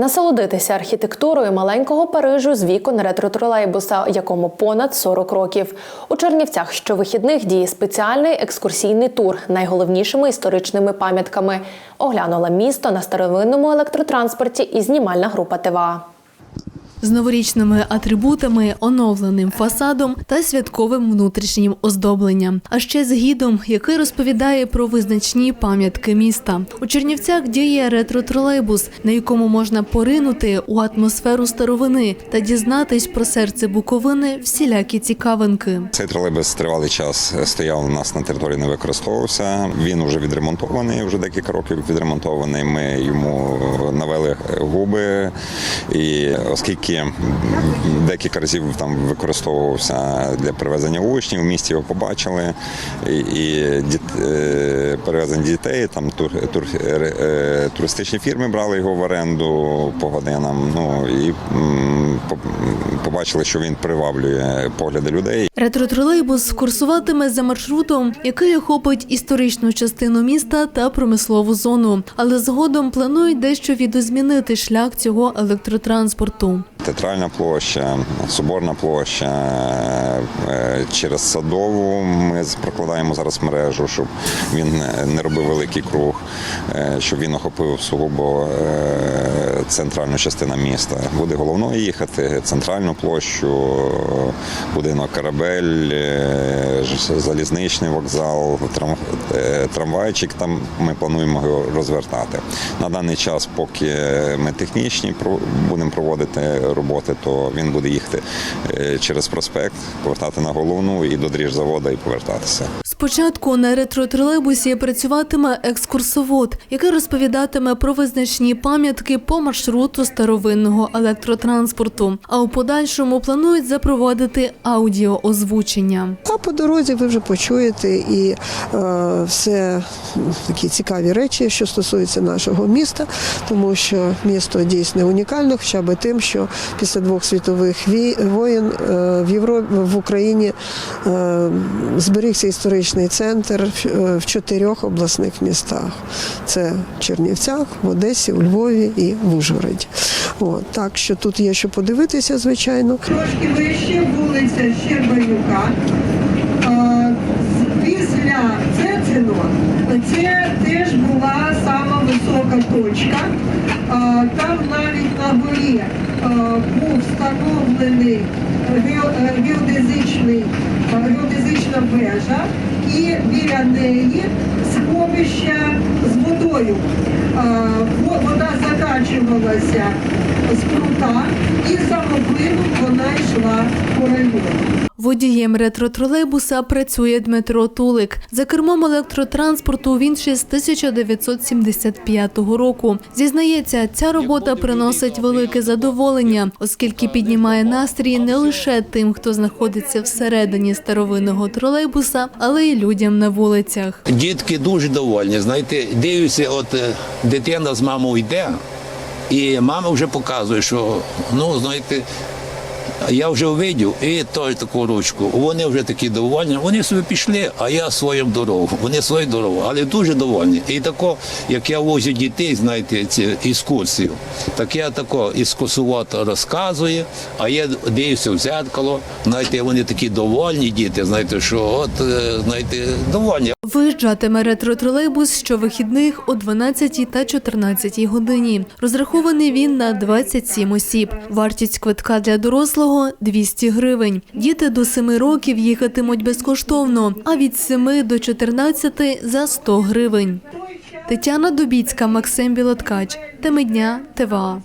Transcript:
Насолодитися архітектурою маленького Парижу з вікон ретро-тролейбуса, якому понад 40 років. У Чернівцях щовихідних діє спеціальний екскурсійний тур найголовнішими історичними пам'ятками. Оглянула місто на старовинному електротранспорті і знімальна група ТВА. З новорічними атрибутами, оновленим фасадом та святковим внутрішнім оздобленням, а ще з гідом, який розповідає про визначні пам'ятки міста. У Чернівцях діє ретро-тролейбус, на якому можна поринути у атмосферу старовини та дізнатись про серце Буковини всілякі цікавинки. Цей тролейбус тривалий час стояв у нас на території, не використовувався. Він вже відремонтований, вже декілька років відремонтований. Ми йому навели губи, і оскільки декілька разів там використовувався для перевезення учнів, в місті його побачили, і, і діт, е, перевезення дітей, там тур, тур, е, туристичні фірми брали його в оренду по годинам. Ну і по- побачили, що він приваблює погляди людей. Ретро-тролейбус курсуватиме за маршрутом, який охопить історичну частину міста та промислову зону. Але згодом планують дещо відозмінити шлях цього електротранспорту. Театральна площа, Соборна площа, е, через Садову ми прокладаємо зараз мережу, щоб він не робив великий круг, е, щоб він охопив сугубо е, центральну частину міста. Буде головною їхати, центральну площу, будинок Корабель, залізничний вокзал, трам- трамвайчик. Там ми плануємо його розвертати. На даний час, поки ми технічні будемо проводити роботи, то він буде їхати е, через проспект, повертати на головну і до дріжзавода і повертатися. Спочатку на ретро-тролейбусі працюватиме екскурсовод, який розповідатиме про визначні пам'ятки по маршруту старовинного електротранспорту. А у подальшому планують запровадити аудіоозвучення. А по дорозі ви вже почуєте і е, все такі цікаві речі, що стосуються нашого міста, тому що місто дійсно унікальне, хоча б тим, що після двох світових воєн е, в Європі в Україні е, зберігся історичний центр в, е, чотирьох обласних містах: це Чернівцях, в Одесі, у Львові і в Ужгороді. От, так що тут є що подивитися, звичайно. Трошки вище вулиця Щербанюка. А, Після Цецино це теж була сама висока точка. Там навіть на горі був встановлений е, геодезичний, геодезична вежа і біля неї сховище з водою. Закачувалася з прута і самоплином вона йшла по району. Водієм ретро-тролейбуса працює Дмитро Тулик. За кермом електротранспорту він ще з 1975 року. Зізнається, ця робота приносить велике задоволення, оскільки піднімає настрій не лише тим, хто знаходиться всередині старовинного тролейбуса, але й людям на вулицях. Дітки дуже довольні. Знаєте, дивлюся, от е, дитина з мамою йде, і мама вже показує, що ну, знаєте, я вже увидів і той таку ручку. Вони вже такі довольні. Вони собі пішли, а я свою дорогу. Вони свою дорогу, але дуже довольні. І тако, як я возю дітей, знаєте, ці екскурсію, так я тако екскурсовод розказую, а я дивлюся в зеркало. Знаєте, вони такі довольні діти, знаєте, що от е, знаєте, довольні. Виїжджатиме ретро-тролейбус щовихідних о 12 та 14 годині. Розрахований він на 27 осіб. Вартість квитка для дорослого 200 гривень. Діти до 7 років їхатимуть безкоштовно, а від 7 до 14 – за 100 гривень. Тетяна Дубіцька, Максим Білоткач. Теми дня ТВА.